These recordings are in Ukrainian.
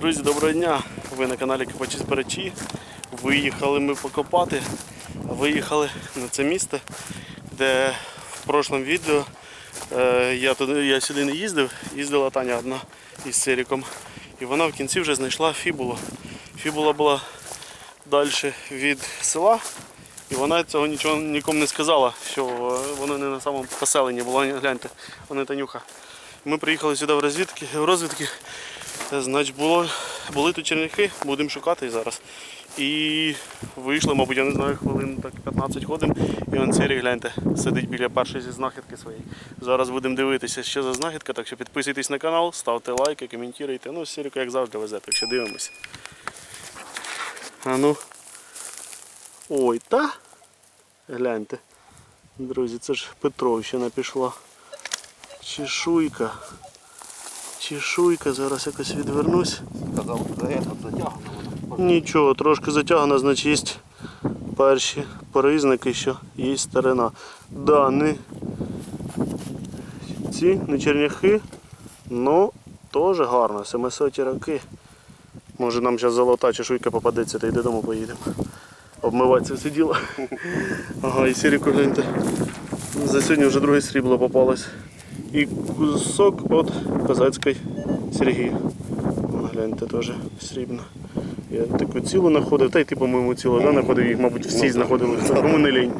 Друзі, доброго дня! Ви на каналі Копачі Збирачі. Виїхали ми покопати. Виїхали на це місце, де в прошлому відео е, я, туди, я сюди не їздив, їздила Таня одна із Сиріком. І вона в кінці вже знайшла фібулу. Фібула була далі від села, і вона цього нічого нікому не сказала, що воно не на самому поселенні було. Гляньте, вони Танюха. Ми приїхали сюди в розвідки, в розвідки. Значить, було, були тут черняхи, будемо шукати зараз. І вийшли, мабуть, я не знаю, хвилин так 15 ходимо. І он Сирій, гляньте, сидить біля першої зі знахідки своєї. Зараз будемо дивитися, що за знахідка, так що підписуйтесь на канал, ставте лайки, коментуйте. Ну, Сіріку, як завжди, везе, так що дивимося. А ну. Ой, та. Гляньте. Друзі, це ж Петровщина пішла. Чешуйка. Чешуйка, зараз якось відвернусь. Казав. Нічого, трошки затягнено, значить є перші признаки, що є старина. Да, не ці не черняхи, ну теж гарно, 700 роки. Може нам зараз золота чешуйка попадеться та й додому поїдемо. Обмивати це все діло. Ага, і сіріку гляньте. За сьогодні вже друге срібло попалось. І кусок від козацької Сергія. Вон, Гляньте теж срібно. Я таку цілу знаходив, та й ти, по-моєму, цілу да, знаходив, їх, мабуть, всі знаходили, кому не лінь.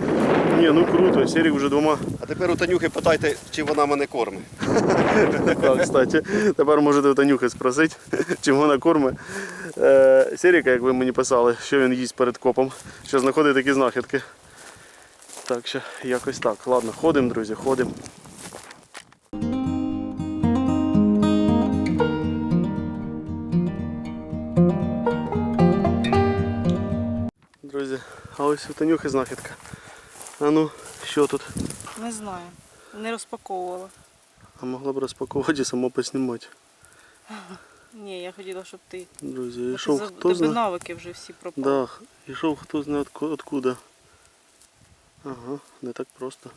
Ні, ну круто, Серік вже двома. А тепер у Танюхи питайте, чи вона мене кормить. Так, кстати, тепер можете у Танюхи спросити, чим вона корме. Е, Серіка, як ви мені писали, що він їсть перед копом, що знаходить такі знахідки. Так що якось так. Ладно, ходимо, друзі, ходимо. Друзі, а ось у Танюхи знахідка. А ну, що тут? Не знаю. Не розпаковувала. А могла б розпакувати і само поснімати. Ні, я хотіла, щоб ти. Друзі, Бо ти йшов за- хто тебе знає. навики вже всі пропали. Да, йшов хто знає отку- откуда. Ага, не так просто.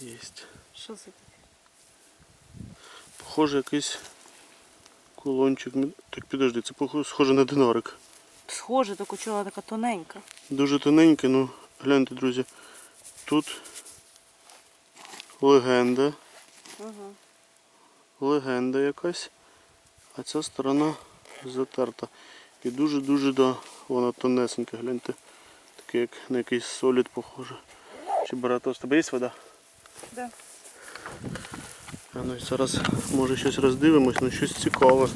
Єсть. Що це таке? Похоже, якийсь кулончик. Так підожди, це похоже, схоже на динарик. Схоже, так чола така тоненька. Дуже тоненький, ну гляньте, друзі. Тут легенда. Угу. Легенда якась. А ця сторона затерта. І дуже-дуже да, вона тонесенька, гляньте. Таке як на якийсь солід похоже. Чи баратос. Тебе є вода? Да. А ну і зараз може щось роздивимось, ну щось цікаве.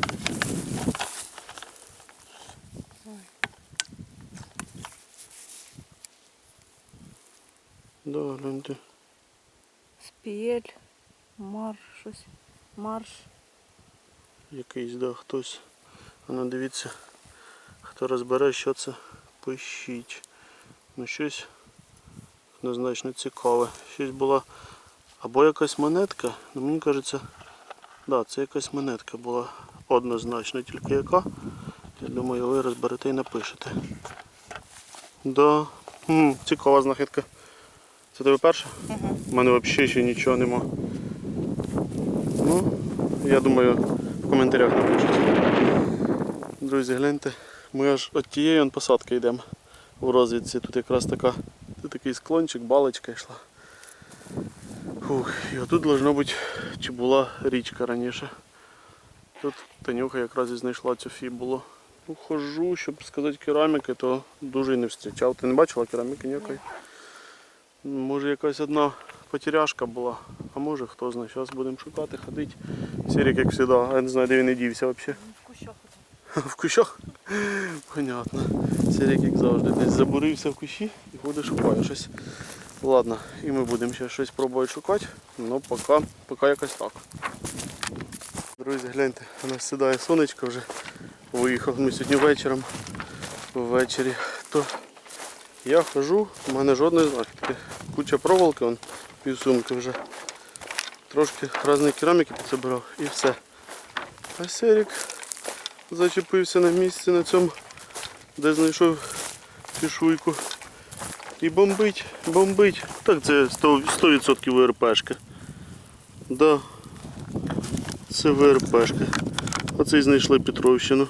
Да, гляньте. Спіель, марш, щось. Марш. Якийсь, да, хтось. А ну дивіться, хто розбере, що це, пишіть. Ну щось однозначно цікаве. Щось була або якась монетка, ну мені кажеться, да, це якась монетка була однозначно, тільки яка. Я думаю, ви розберете і напишете. Да. М, цікава знахідка. Це тебе перша? Угу. У мене взагалі ще нічого нема. Ну, я думаю, в коментарях напишіть. Друзі, гляньте, ми аж от тієї посадки йдемо у розвідці. Тут якраз така, тут такий склончик, балочка йшла. Фух, і отут должно бути, чи була річка раніше. Тут Танюха якраз і знайшла цю фібулу. Ну, хожу, щоб сказати кераміки, то дуже і не зустрічав. Ти не бачила кераміки ніякої? Може якась одна потеряшка була, а може хто знає. Зараз будемо шукати, ходити. Сірік, як завжди, я не знаю, де він і дівся взагалі. В кущах. В кущах? Понятно. Сірік, як завжди, десь забурився в кущі і ходить шукає щось. Ладно, і ми будемо ще щось пробувати шукати, ну поки, поки якось так. Друзі, гляньте, у нас сідає сонечко вже. Виїхав ми сьогодні вечором. Ввечері. То я хожу, у мене жодної знахідки. Куча проволоки, вон, півсумки вже. Трошки різної кераміки підзабирав і все. А Серік зачепився на місці на цьому, де знайшов чешуйку. І бомбить, бомбить. Так це 100%, 100% ВРПшка. Да. Це ВРПшка. Оце й знайшли Петровщину.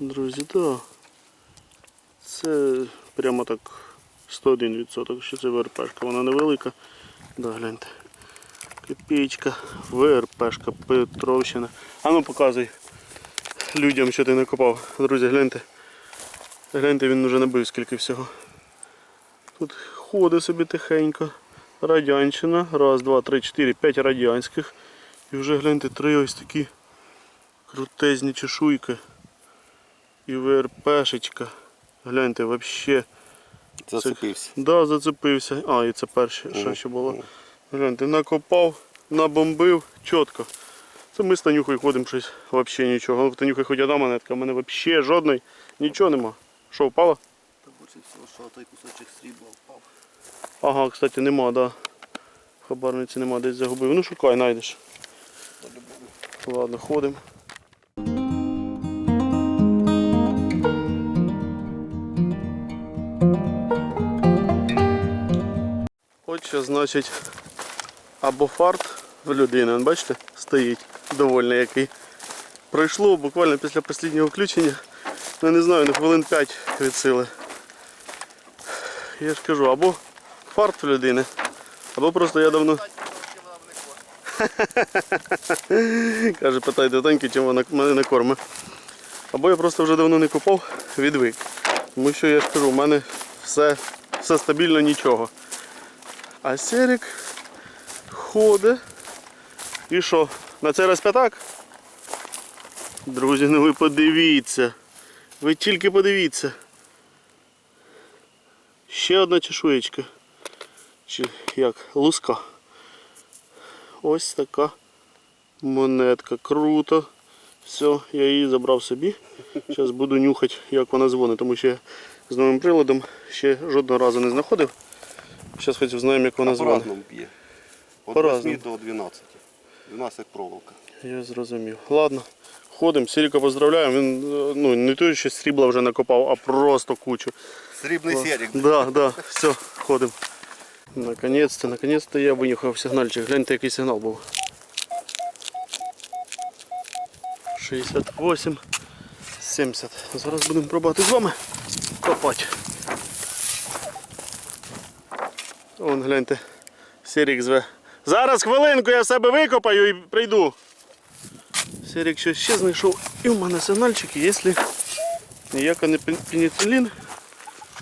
Друзі. Да. Це прямо так 101%, що це ВРПшка. Вона невелика. Да, гляньте. Копійка, ВРПшка, Петровщина. А ну показуй людям, що ти накопав. Друзі, гляньте. Гляньте, він вже набив скільки всього. Тут ходить собі тихенько. Радянщина. Раз, два, три, чотири, п'ять радянських. І вже гляньте три ось такі крутезні чешуйки. І ВРПшечка. Гляньте, взагалі. Зацепився. Да, зацепився. А, і це перше, що ще було. Гляньте, накопав, набомбив, чітко. Це ми з Танюхою ходимо щось, взагалі нічого. Ну, В Танюхи хоч одна монетка, в мене взагалі жодної, нічого нема. Що, впало? Та більше всього, що той кусочок срібла впав. Ага, кстати, нема, да. Хабарниці нема, десь загубив. Ну шукай, знайдеш. Ладно, ходимо. От що значить або фарт в людини, бачите, стоїть довольний який. Пройшло буквально після останнього включення, ну не знаю, на хвилин 5 від сили. Я ж кажу, або фарт в людини, або просто я давно. Каже, питайте Таньки, чим вона мене не кормить. Або я просто вже давно не купав, відвик. Тому що я ж кажу, у мене все, все стабільно, нічого. А Серік ходить. І що? На цей раз п'ятак? Друзі, ну ви подивіться. Ви тільки подивіться. Ще одна чешуєчка. Чи як? Луска. Ось така монетка. Круто. Все, я її забрав собі. Зараз буду нюхати, як вона дзвонить, тому що я з новим приладом ще жодного разу не знаходив. Зараз хоч знаємо, як вона дзвонить. По-разному п'є. От По-разному. 8 до 12. 12 як проволока. Я зрозумів. Ладно, ходимо. Сіріка поздравляємо. Він е, ну, не той, що срібла вже накопав, а просто кучу. Срібний серік. Да, да, все, ходимо. Наконець-то, наконець-то я винюхав сигнальчик. Гляньте, який сигнал був. 68, 70. Зараз будемо пробувати з вами копати. Вон, гляньте, Сірік зве. Зараз хвилинку я себе викопаю і прийду. Сірік щось ще знайшов. І в мене сигнальчик, якщо ніяка не пен- пеніцилін,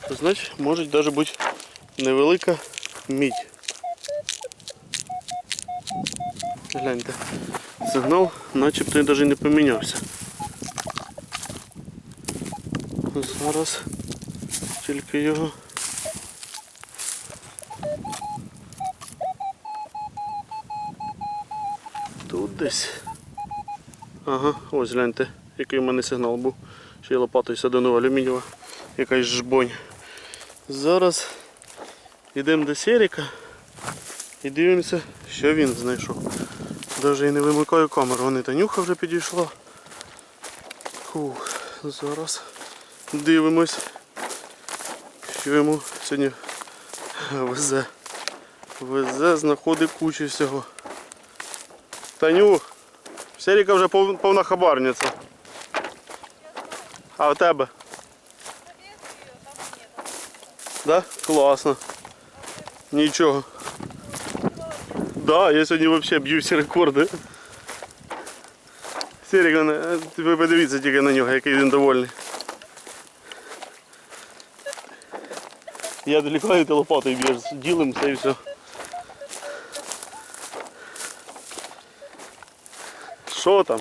то значить може навіть бути невелика мідь. Гляньте, сигнал начебто навіть не помінявся. Зараз тільки його. Десь. Ага, ось гляньте, який в мене сигнал був. Ще й лопатою садину алюмінієва, якась жбонь. Зараз йдемо до Серіка і дивимося, що він знайшов. Навіть і не вимикаю камеру, вони Танюха вже підійшла. Фух, зараз дивимось, що йому сьогодні везе. Везе, знаходить кучу всього. Танюх, в Серіка вже пов- повна хабарниця. А в тебе? Да? Класно. Нічого. Да, я сьогодні взагалі б'ю всі рекорди. Серік, он, е, ви подивіться тільки на нього, який він довольний. Я далеко ти лопатою б'єш, ділимося і все. Що там?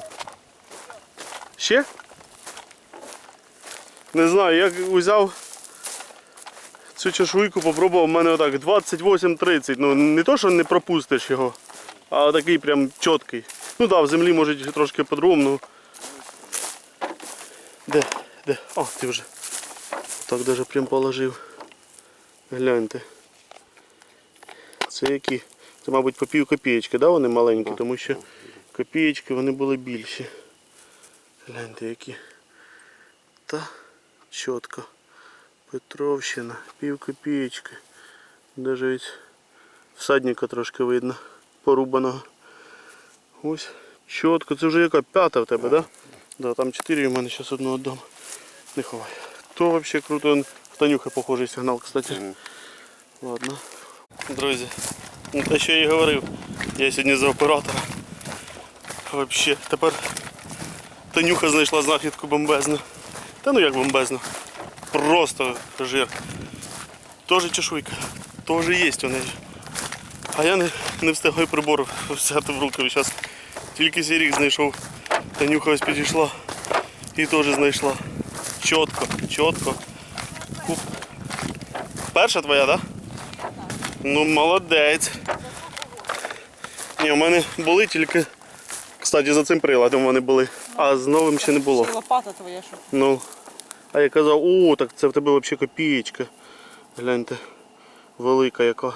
Ще? Не знаю, як взяв цю чешуйку, попробував, у мене отак 28-30. Ну не то, що не пропустиш його, а такий прям чіткий. Ну так, да, в землі може трошки по-другому. Ну. Де? Де? О, ти вже. Так навіть прям положив. Гляньте. Це які? Це, мабуть, по пів копієчки, да, вони маленькі, тому що копієчки вони були більші. Гляньте які. Та чітко. Петровщина, пів копієчки. Навіть всадника трошки видно, порубаного. Ось Чітко, це вже яка п'ята в тебе, так? Да? Да, там чотири, в мене зараз одну віддам. Не ховай. То взагалі круто. В Танюхи похожий сигнал, кстати. Ладно. Друзі, ну те, що я і говорив, я сьогодні за оператора. Взагалі, тепер Танюха знайшла знахідку бомбезну. Та ну як бомбезну. Просто жир. Тоже чешуйка. Тоже є у неї. А я не, не встигаю прибор взяти в руки. Зараз тільки сірік знайшов. Танюха ось підійшла і теж знайшла. Чітко, чітко. Куп. Перша твоя, так? Да? Ну, молодець. Ні, у мене були тільки. Кстати, за цим приладом вони були, а з новим ще не було. І лопата твоя, що? Ну. А я казав, о, так це в тебе взагалі копієчка. Гляньте, велика яка.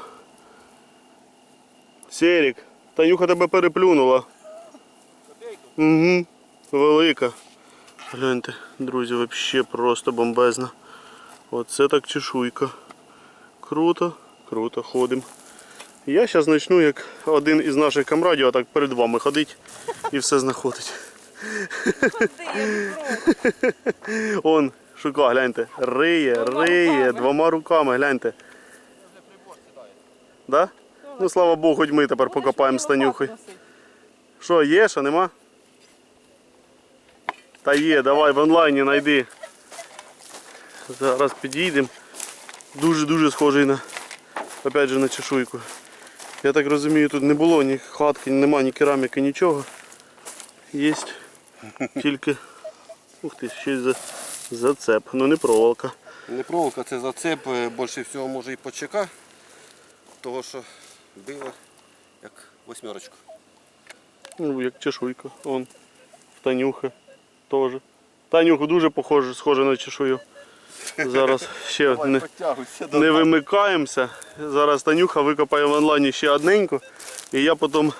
Серік, Танюха тебе переплюнула. Угу, велика. Гляньте, друзі, взагалі просто бомбезна. Оце так чешуйка. Круто, круто, ходимо. Я зараз почну, як один із наших камрадів, отак перед вами ходить і все знаходить. Он, шука, гляньте. Риє, риє, двома руками, гляньте. Да? Ну слава Богу, хоч ми тепер покопаємо з Танюхою. Що, є, що нема? Та є, давай в онлайні знайди. Зараз підійдемо. Дуже-дуже схожий на опять же на чешуйку. Я так розумію, тут не було ні хатки, нема ні кераміки, нічого. Є тільки. Ух ти, й за, зацеп. Ну не проволока. Не проволока, це зацеп, е, більше всього може і по ЧК, того що било як восьмерочку. Ну, як чешуйка. Он. В Танюхи теж. Танюху дуже похоже, схоже на чешую. Зараз ще не, не вимикаємося. Зараз Танюха викопає в онлайні ще одненьку. І я потім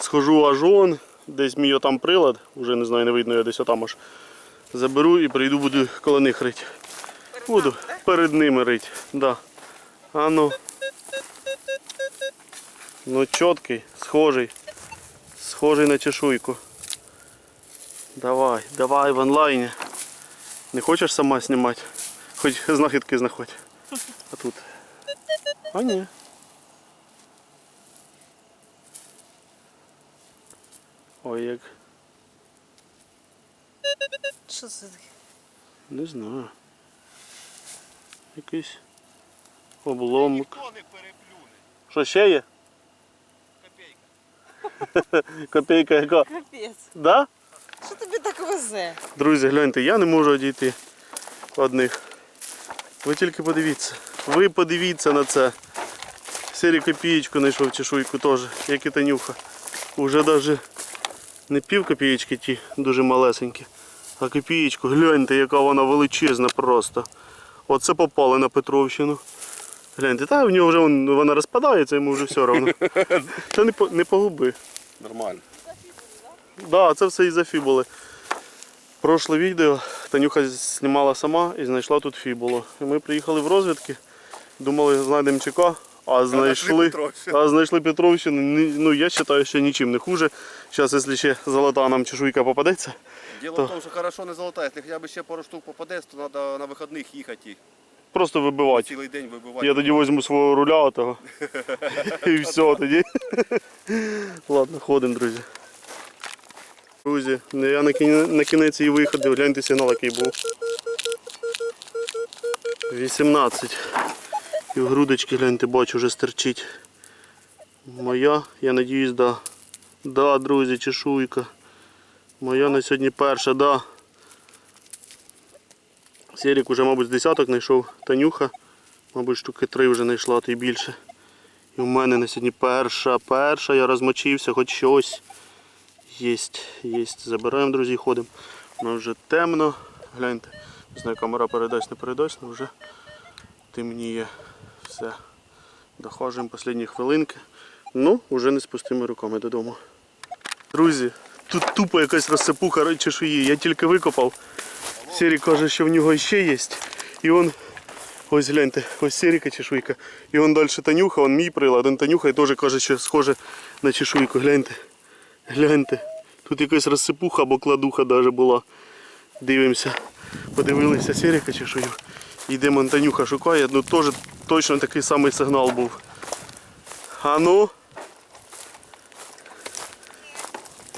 схожу аж он, десь мій там прилад, вже не знаю, не видно, я десь отам аж заберу і прийду, буду коло них рити. Буду перед ними рити. Да. А ну. Ну чіткий, схожий. Схожий на чешуйку. Давай, давай в онлайні. Не хочеш сама знімати? Хоч знахідки знаходь. А тут. А ні. Ой, як. Що це таке? Не знаю. Якийсь обломок. Що ще є? Копійка. Копійка яка? Капець. Да? Що тобі так везе? Друзі, гляньте, я не можу одійти одних. Ви тільки подивіться. Ви подивіться на це. Сірі копієчку знайшов чешуйку теж, як і Танюха. Уже навіть не пів копієчки ті, дуже малесенькі, а копієчку, гляньте, яка вона величезна просто. Оце попали на Петровщину. Гляньте, та в нього вже вона розпадається, йому вже все одно. Це не, по- не погуби. Нормально. Да, це все із-за фібули. Прошле відео Танюха знімала сама і знайшла тут фібулу. І ми приїхали в розвідки, думали, знайдемо ЧК, а знайшли, а знайшли Петровщину. Ну, я вважаю, що нічим не хуже. Зараз, якщо ще золота нам чешуйка попадеться, Діло То. в тому, що хорошо не золота. Якщо хоча б ще пару штук попаде, то треба на вихідних їхати просто вибивати. цілий день вибивати. Я тоді візьму свого руля отого. І все тоді. Ладно, ходимо, друзі. Друзі, я на кіне- на кінець її виходив, гляньте сигнал, який був. 18. І в грудочки, гляньте, бачу, вже стерчить. Моя, я надіюсь, да. Да, друзі, чешуйка. Моя на сьогодні перша, да. Серік уже, мабуть, з десяток знайшов Танюха. Мабуть, штуки три вже знайшла, то й більше. І в мене на сьогодні перша, перша, я розмочився, хоч щось. Єсть, єсть. Забираємо, друзі, ходимо. Воно вже темно. Гляньте. Не знаю, камера передасть, не передасть, але вже темніє. Все. Доходимо останні хвилинки. Ну, вже не з пустими руками додому. Друзі, тут тупо якась розсипуха чешуї. Я тільки викопав. Сірі каже, що в нього ще є. І он, ось гляньте, ось Сіріка чешуйка. І он далі Танюха, он мій прилад, он Танюха і теж каже, що схоже на чешуйку. Гляньте. Гляньте. Тут якась розсипуха або кладуха даже була. Дивимося. Подивилися Серіка чи що. Йде Монтанюха шукає, ну теж точно такий самий сигнал був. А ну?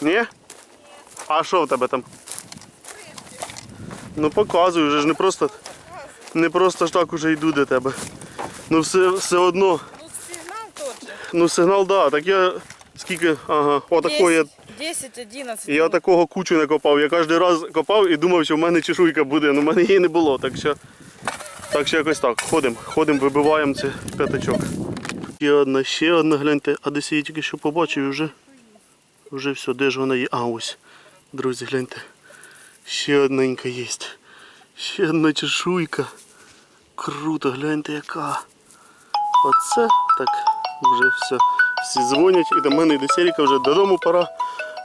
Ні? А що в тебе там? Ну показуй, вже ж не просто, не просто ж так уже йду до тебе. Ну все, все одно. Ну, сигнал же. Ну сигнал, да. Так я скільки. Ага, отакого я. 10, 11. Я такого кучу не копав. Я кожен раз копав і думав, що в мене чешуйка буде, але в мене її не було. Так що, так що якось так. Ходимо, ходимо, вибиваємо це п'ятачок. Ще одна, ще одна, гляньте, а десь я її тільки що побачив і вже. Вже все, де ж вона є? А ось. Друзі, гляньте. Ще одненька є. Ще одна чешуйка. Круто, гляньте яка. Оце так вже все. Всі дзвонять і до мене і до Серіка вже додому пора.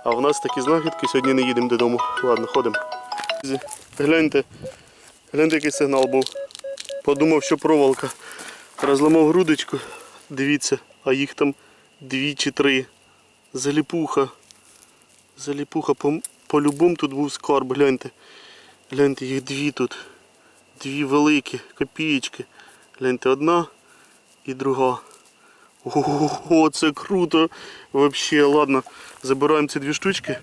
А в нас такі знахідки, сьогодні не їдемо додому. Ладно, ходимо. Гляньте, гляньте, який сигнал був. Подумав, що проволока. Розламав грудочку. Дивіться, а їх там дві чи три. Заліпуха. Заліпуха. По- По-любому тут був скарб, гляньте. Гляньте, їх дві тут. Дві великі копієчки. Гляньте, одна і друга. Ого, це круто. Вообще, ладно, забираємо ці дві штучки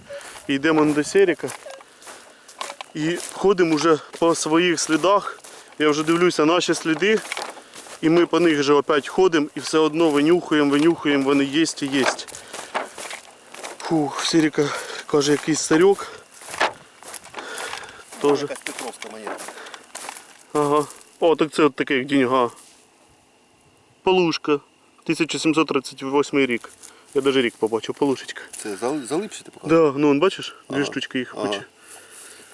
і йдемо до Серіка. І ходимо вже по своїх слідах. Я вже дивлюся наші сліди. І ми по них вже опять ходимо і все одно винюхуємо, винюхуємо, вони є і є. Фух, Серіка каже, якийсь старьок. Тоже. Якась Петровська. Ага. О, так це от таких деньга. Полушка. 1738 рік. Я навіть рік побачив, полушечка. Це зали- залипші ти показав? Да, ну он бачиш, дві Ага. штучки їх Ага. хоче.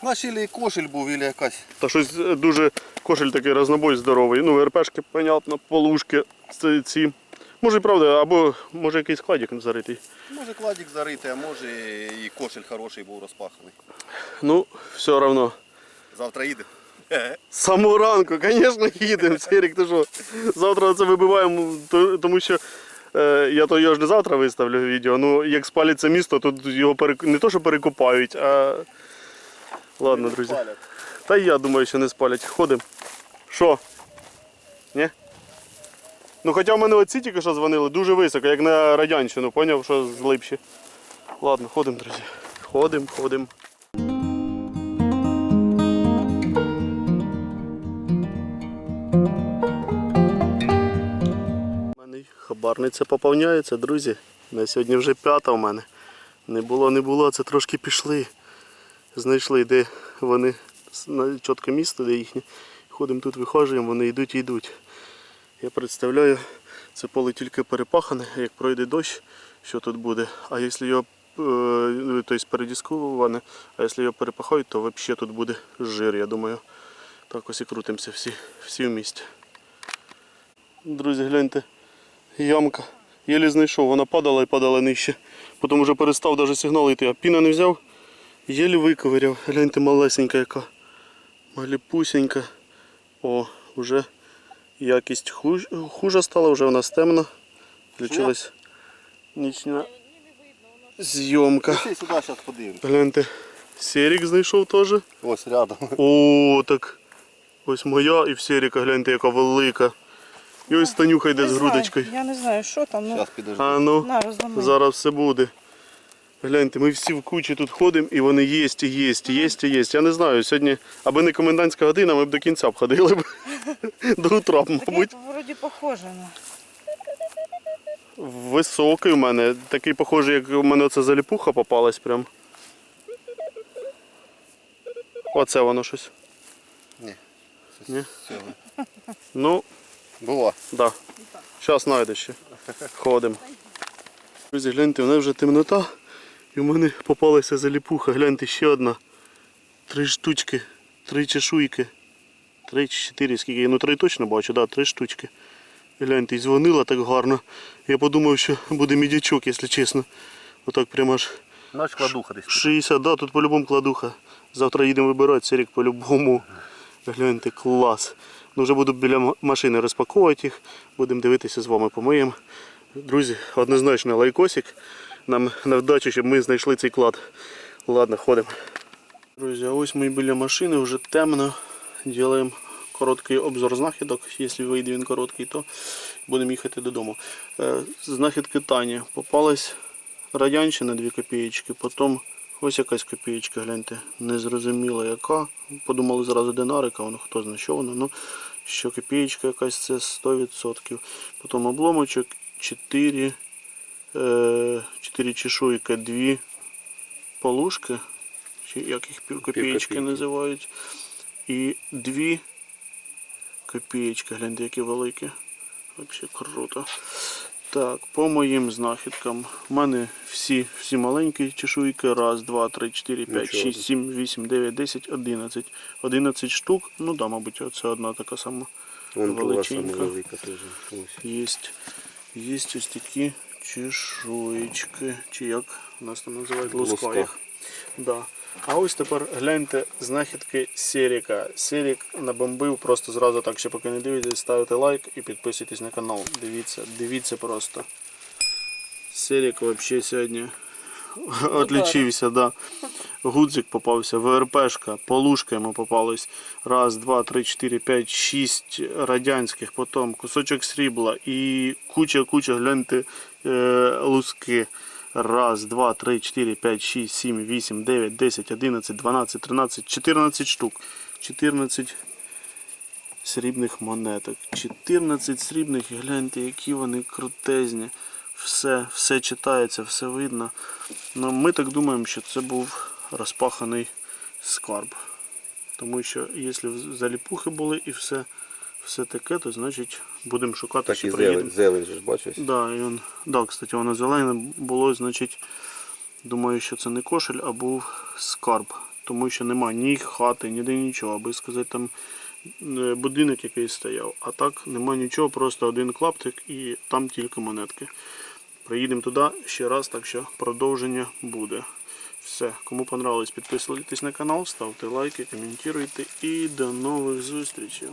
Наш ілі кошель був, ілі якась. Та щось е, дуже кошель такий разнобой здоровий. Ну, РПшки, понятно, полушки, ці- ці. Може і правда, або може якийсь складик заритий. Може кладик заритий, а може і кошель хороший був розпаханий. Ну, все одно. Завтра їде. Самого ранку, звісно, їдемо. Серік, ти що? Завтра це вибиваємо, тому що е, я то його ж не завтра виставлю відео. Ну, як спалиться місто, тут його перек... не то, що перекопають, а. Ладно, друзі. Палять. Та я думаю, що не спалять. Ходимо. Що? Ні? Ну хоча в мене оці тільки що дзвонили дуже високо, як на радянщину, поняв, що з липші. Ладно, ходимо, друзі. Ходимо, ходимо. Хабарниця поповняється, друзі. На сьогодні вже п'ята в мене. Не було, не було, це трошки пішли. Знайшли, де вони на чітке місто, де їхнє. Ходимо тут, вихожуємо, вони йдуть і йдуть. Я представляю, це поле тільки перепахане, як пройде дощ, що тут буде. А якщо його тобто передісковане, а якщо його перепахають, то взагалі тут буде жир, я думаю. Так ось і крутимося всі, всі в місті. Друзі, гляньте, ямка. Єлі знайшов, вона падала і падала нижче. Потім вже перестав навіть сигнал йти, а піна не взяв. Єлі виковиряв. Гляньте малесенька яка. Маліпусенька. О, вже якість хуж, хуже стала, вже у нас темно. Включилась нічна зйомка. Гляньте, Серік знайшов теж. Ось рядом. О, так. Ось моя і в Серіка, гляньте, яка велика. І ось Танюха йде з Не знаю, грудочкою. Я не знаю, що там, ну Зараз підожди. А ну. на розламай. Зараз все буде. Гляньте, ми всі в кучі тут ходимо і вони єсть, і єсть, і єсть, і єсть. Я не знаю, сьогодні, аби не комендантська година, ми б до кінця б ходили б. До утра, б, мабуть. Так, вроді похоже на. Високий у мене. Такий похожий, як у мене оце заліпуха попалась прям. Оце воно щось. Ні. Ні? Ну, Була. да. Зараз знайде ще. Ходимо. Друзі, гляньте, у мене вже темнота. І у мене попалася заліпуха. Гляньте, ще одна. Три штучки, три чешуйки. Три чи чотири, скільки я ну три точно бачу, да, три штучки. Гляньте, і дзвонила так гарно. Я подумав, що буде мідячок, якщо чесно. Отак прямо аж Наш кладуха десь. 60, да, тут по-любому кладуха. Завтра їдемо вибирати, Серік по-любому. Гляньте, клас. Ну вже буду біля машини розпаковувати їх. Будемо дивитися з вами помиємо. Друзі, однозначно лайкосик нам на вдачу, щоб ми знайшли цей клад. Ладно, ходимо. Друзі, а ось ми біля машини, вже темно. Ділаємо короткий обзор знахідок. Якщо вийде він короткий, то будемо їхати додому. Е, Знахідки Тані. Попалась радянщина 2 копієчки, потім ось якась копієчка, гляньте, незрозуміла яка. Подумали зразу динарика, воно хто знає, що воно. Ну, що копієчка якась це 100%. Потім обломочок 4, е, 4 чешуйки, 2 полушки, чи як їх Півкопійки. називають. І дві копієчки, гляньте, які великі. Взагалі круто. Так, по моїм знахідкам. У мене всі, всі маленькі чешуйки. Раз, два, три, чотири, п'ять, шість, сім, вісім, дев'ять, десять, одинадцять. Одинадцять штук. Ну да, мабуть, оце одна така сама. Вон Величенька. Є. Єсть. Єсть ось такі чешуйки. Чи як нас там називають Луска. Да. А ось тепер гляньте знахідки Серіка. Серік набомбив просто зразу так, ще поки не дивитесь, ставите лайк і підписуйтесь на канал. Дивіться, дивіться просто. Серік взагалі сьогодні отличився, да. Гудзик попався, ВРПшка, полушка йому попалась. Раз, два, три, чотири, п'ять, шість радянських, потім кусочок срібла і куча-куча, гляньте, е, луски. Раз, два, три, чотири, п'ять, шість, сім, вісім, дев'ять, десять, одинадцять, дванадцять, тринадцять, чотирнадцять штук. 14 срібних монеток. 14 срібних, і гляньте, які вони крутезні. Все, все читається, все видно. Ну, ми так думаємо, що це був розпаханий скарб. Тому що якщо заліпухи були і все, все таке, то значить будемо шукати, Так і приїдемо. зелень, зелень же ж бачиш. Да, і он, да, кстати, воно зелене було, значить, думаю, що це не кошель, а був скарб. Тому що нема ні хати, ніде нічого, аби сказати, там е, будинок якийсь стояв. А так нема нічого, просто один клаптик і там тільки монетки. Приїдемо туди ще раз, так що продовження буде. Все, кому понравилось, підписуйтесь на канал, ставте лайки, коментуйте і до нових зустрічей.